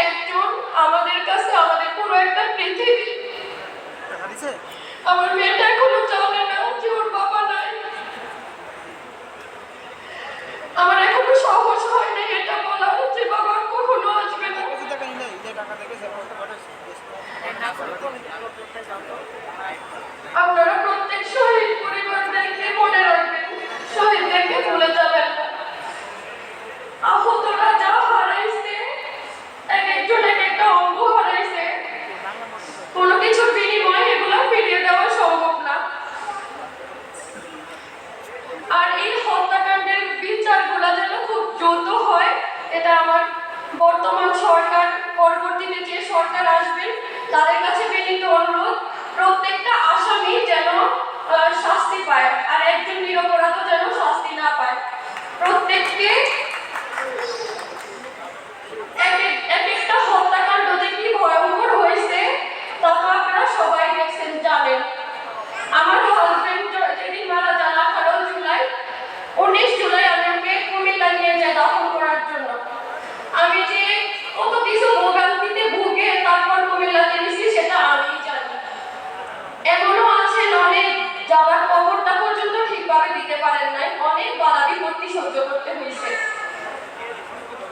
একজন আমাদের কাছে, আমাদের পুরো একটা পৃথিবী। আমার মেয়েটা এখনও জানে না যে ওর বাবা নাই। আমার এখনও সাহস হয় না এটা বলা যে বাবা কখনো আসবে না। আপনারা প্রত্যেক শহীদ পরিবারদেরকে মনে রাখবেন, শহীদদেরকে ভুলে যাবেন আহতরা বর্তমান সরকার পরবর্তীতে যে সরকার আসবেন তাদের কাছে বিনীত অনুরোধ, প্রত্যেকটা আসামি যেন শাস্তি পায় আর একজন নিরপরাধও যেন শাস্তি না পায়। প্রত্যেককে একটা হত্যাকাণ্ড দেখি ভয়ঙ্কর হয়েছে তা আপনারা সবাই দেখছেন, জানেন। yo me